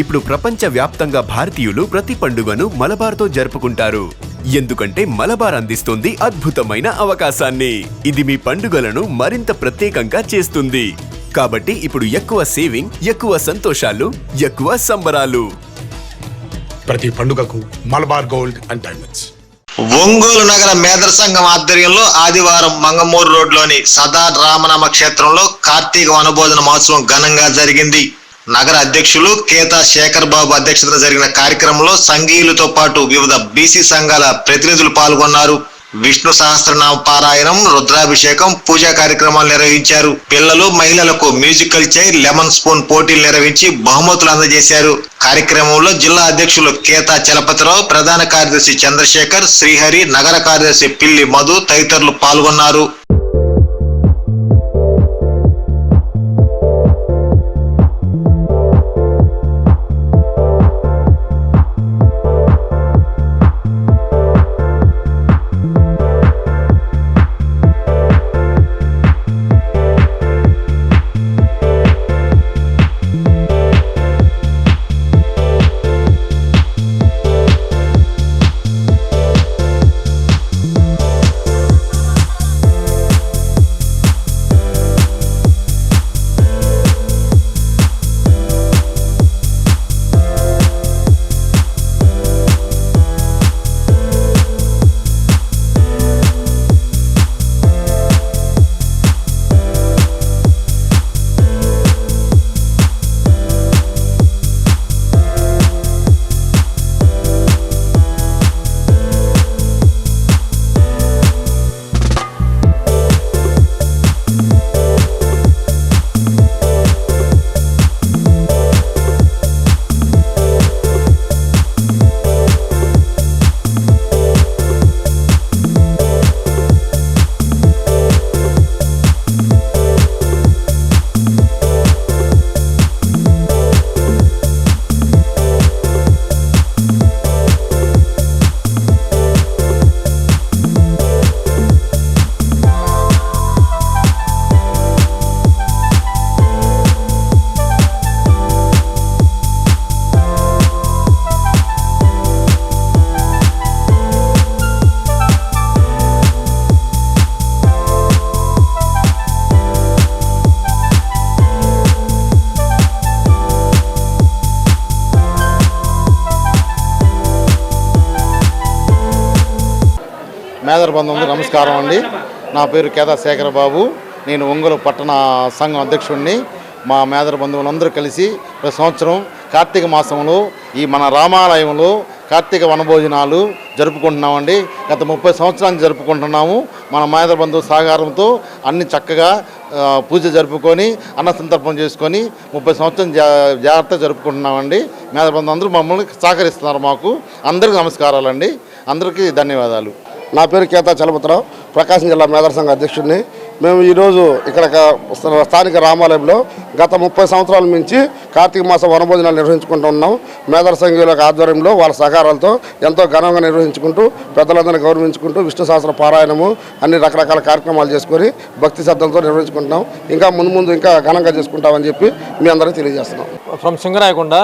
ఇప్పుడు ప్రపంచ వ్యాప్తంగా భారతీయులు ప్రతి పండుగను మలబార్తో జరుపుకుంటారు. ఎందుకంటే మలబార్ అందిస్తుంది అద్భుతమైన అవకాశాన్ని. ఇది మీ పండుగలను మరింత ప్రత్యేకంగా చేస్తుంది. కాబట్టి ఇప్పుడు ఎక్కువ సేవింగ్ ఎక్కువ సంతోషాలు ఎక్కువ సంబరాలు. ప్రతి పండుగకు Malabar gold and diamonds. Ongole నగర మేదర్ సంఘం ఆధ్వర్యంలో ఆదివారం మంగమూరు రోడ్లోని సదా రామనామ క్షేత్రంలో కార్తీక వనబోధన మహోత్సవం ఘనంగా జరిగింది. నగర అధ్యక్షులు కేతా శేఖర్ బాబు అధ్యక్షతన జరిగిన కార్యక్రమంలో సంఘీయులతో పాటు వివిధ బీసీ సంఘాల ప్రతినిధులు పాల్గొన్నారు. విష్ణు సహస్రనామ పారాయణం రుద్రాభిషేకం పూజా కార్యక్రమాలు నిర్వహించారు. పిల్లలు మహిళలకు మ్యూజికల్ చైర్ లెమన్ స్పూన్ పోటీలు నిర్వహించి బహుమతులు అందజేశారు. కార్యక్రమంలో జిల్లా అధ్యక్షులు కేతా చలపతిరావు ప్రధాన కార్యదర్శి చంద్రశేఖర్ శ్రీహరి నగర కార్యదర్శి పిల్లి మధు తదితరులు పాల్గొన్నారు. మేదర్ బంధువులు నమస్కారం అండి. నా పేరు కేదా శేఖర బాబు నేను ఒంగోలు పట్టణ సంఘం అధ్యక్షుడిని మా మేదర్ బంధువులందరూ కలిసి ప్రతి సంవత్సరం కార్తీక మాసంలో ఈ మన రామాలయంలో కార్తీక వనభోజనాలు జరుపుకుంటున్నామండి. గత ముప్పై సంవత్సరాలు జరుపుకుంటున్నాము. మన మేదర్ బంధువు సహకారంతో అన్ని చక్కగా పూజ జరుపుకొని అన్న సంతర్పణ చేసుకొని ముప్పై సంవత్సరం జా జాగ్రత్త జరుపుకుంటున్నామండి. మేదర బంధువు అందరూ మమ్మల్ని సహకరిస్తున్నారు మాకు. అందరికీ నమస్కారాలండి. అందరికీ ధన్యవాదాలు. నా పేరు కేతా చలపతిరావు ప్రకాశం జిల్లా మేదర్ సంఘ అధ్యక్షుడిని. మేము ఈరోజు ఇక్కడ స్థానిక రామాలయంలో గత ముప్పై సంవత్సరాల నుంచి కార్తీక మాస వనభోజనాలు నిర్వహించుకుంటూ ఉన్నాం. మేదర్ సంఘీయుల ఆధ్వర్యంలో వాళ్ళ సహకారాలతో ఎంతో ఘనంగా నిర్వహించుకుంటూ పెద్దలందరినీ గౌరవించుకుంటూ విష్ణు సహస్ర పారాయణము అన్ని రకరకాల కార్యక్రమాలు చేసుకొని భక్తి శ్రద్ధలతో నిర్వహించుకుంటున్నాం. ఇంకా ముందు ముందు ఇంకా ఘనంగా చేసుకుంటామని చెప్పి మీ అందరికీ తెలియజేస్తున్నాం. ఫ్రమ్ సింగరాయకొండ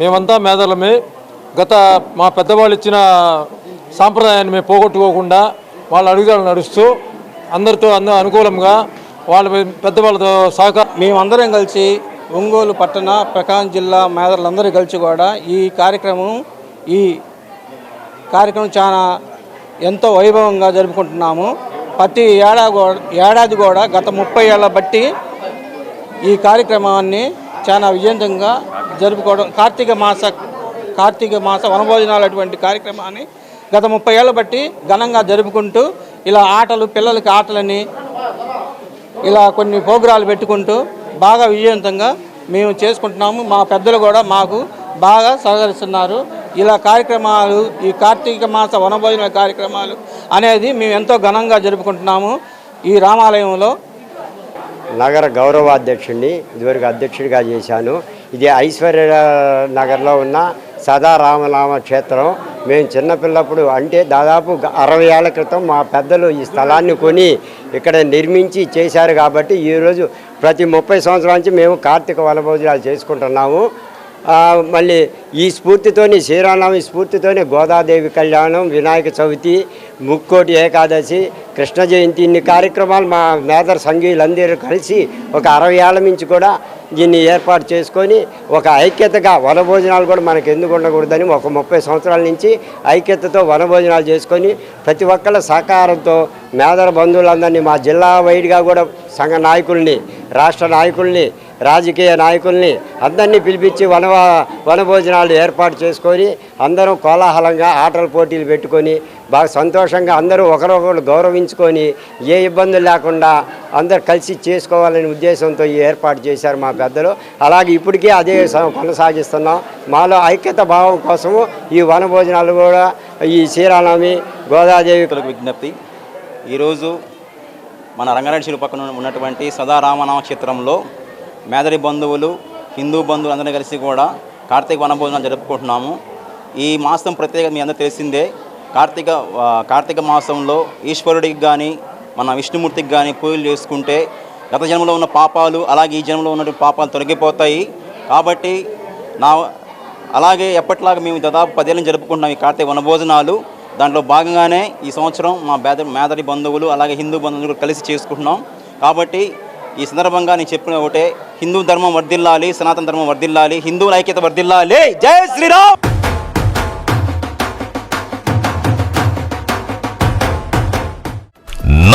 మేమంతా మేధలమే గత మా పెద్దవాళ్ళు ఇచ్చిన సాంప్రదాయాన్ని మేము పోగొట్టుకోకుండా వాళ్ళ అడుగుదల నడుస్తూ అందరితో అందరు అనుకూలంగా వాళ్ళ పెద్దవాళ్ళతో సహకారం మేమందరం కలిసి ఒంగోలు పట్టణ ప్రకాశం జిల్లా మేదలందరూ కలిసి కూడా ఈ కార్యక్రమం ఈ కార్యక్రమం చాలా ఎంతో వైభవంగా జరుపుకుంటున్నాము. ప్రతి ఏడాది కూడా ఏడాది కూడా గత ముప్పై ఏళ్ళ బట్టి ఈ కార్యక్రమాన్ని చాలా విజయంతంగా జరుపుకోవడం కార్తీక మాస కార్తీక మాస వనభోజనాలు అటువంటి కార్యక్రమాన్ని గత ముప్పై ఏళ్ళ బట్టి ఘనంగా జరుపుకుంటూ ఇలా ఆటలు పిల్లలకి ఆటలని ఇలా కొన్ని ప్రోగ్రాలు పెట్టుకుంటూ బాగా విజయవంతంగా మేము చేసుకుంటున్నాము. మా పెద్దలు కూడా మాకు బాగా సహకరిస్తున్నారు. ఇలా కార్యక్రమాలు ఈ కార్తీక మాస వనభోజన కార్యక్రమాలు అనేది మేము ఎంతో ఘనంగా జరుపుకుంటున్నాము. ఈ రామాలయంలో నగర గౌరవాధ్యక్షుడిని ఇదివరకు అధ్యక్షుడిగా చేశాను. ఇది ఐశ్వర్య నగర్లో ఉన్న సదా రామనామ క్షేత్రం. మేము చిన్నపిల్లప్పుడు అంటే దాదాపు అరవై ఏళ్ళ క్రితం మా పెద్దలు ఈ స్థలాన్ని కొని ఇక్కడ నిర్మించి చేశారు కాబట్టి ఈరోజు ప్రతి ముప్పై సంవత్సరాల నుంచి మేము కార్తీక వనభోజనాలు చేసుకుంటున్నాము. మళ్ళీ ఈ స్ఫూర్తితోని శ్రీరామనవమి స్ఫూర్తితోని గోదాదేవి కళ్యాణం వినాయక చవితి ముక్కోటి ఏకాదశి కృష్ణ జయంతి ఇన్ని కార్యక్రమాలు మా మేదర్ సంఘీయులందరూ కలిసి ఒక అరవై ఏళ్ళ నుంచి కూడా దీన్ని ఏర్పాటు చేసుకొని ఒక ఐక్యతగా వనభోజనాలు కూడా మనకు ఎందుకు ఉండకూడదని ఒక ముప్పై సంవత్సరాల నుంచి ఐక్యతతో వనభోజనాలు చేసుకొని ప్రతి ఒక్కళ్ళ సహకారంతో మేదర బంధువులందరినీ మా జిల్లా వైడ్గా కూడా సంఘ నాయకుల్ని రాష్ట్ర నాయకుల్ని రాజకీయ నాయకుల్ని అందరినీ పిలిపించి వన వనభోజనాలు ఏర్పాటు చేసుకొని అందరం కోలాహలంగా ఆటల పోటీలు పెట్టుకొని బాగా సంతోషంగా అందరూ ఒకరొకరు గౌరవించుకొని ఏ ఇబ్బందులు లేకుండా అందరు కలిసి చేసుకోవాలనే ఉద్దేశంతో ఈ ఏర్పాటు చేశారు మా పెద్దలు. అలాగే ఇప్పటికీ అదే కొనసాగిస్తున్నాం. మాలో ఐక్యత భావం కోసము ఈ వనభోజనాలు కూడా ఈ శ్రీరామనవమి గోదాదేవి విజ్ఞప్తి. ఈరోజు మన రంగారెడ్డి చెరువు పక్కన ఉన్నటువంటి సదారామనామ క్షేత్రంలో మేదరి బంధువులు హిందూ బంధువులు అందరూ కలిసి కూడా కార్తీక వనభోజనాలు జరుపుకుంటున్నాము. ఈ మాసం ప్రత్యేకత మీ అందరూ తెలిసిందే కార్తీక కార్తీక మాసంలో ఈశ్వరుడికి కానీ మన విష్ణుమూర్తికి కానీ పూజలు చేసుకుంటే గత జన్మలో ఉన్న పాపాలు అలాగే ఈ జన్మలో ఉన్నటువంటి పాపాలు తొలగిపోతాయి. కాబట్టి నా అలాగే ఎప్పటిలాగా మేము దాదాపు పదేళ్ళని జరుపుకుంటున్నాం ఈ కార్తీక వనభోజనాలు. దాంట్లో భాగంగానే ఈ సంవత్సరం మా బేద మేదరి బంధువులు అలాగే హిందూ బంధువులు కలిసి చేసుకుంటున్నాం. కాబట్టి ఈ సందర్భంగా నేను చెప్పిన ఒకటే హిందూ ధర్మం వర్ధిల్లాలి సనాతన ధర్మం వర్ధిల్లాలి హిందువుల ఐక్యత వర్ధిల్లాలి. జై Sriram!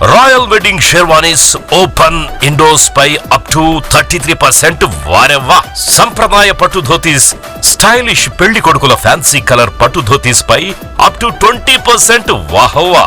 Royal wedding sherwanis open indos pi up to thirty three percent వారెవ్వా? సంప్రదాయ పట్టు ధోతీస్ స్టైలిష్ పెళ్ళి కొడుకుల ఫ్యాన్సీ కలర్ పట్టు ధోతీస్ పై అప్ టు ట్వంటీ పర్సెంట్ వాహవ్వా?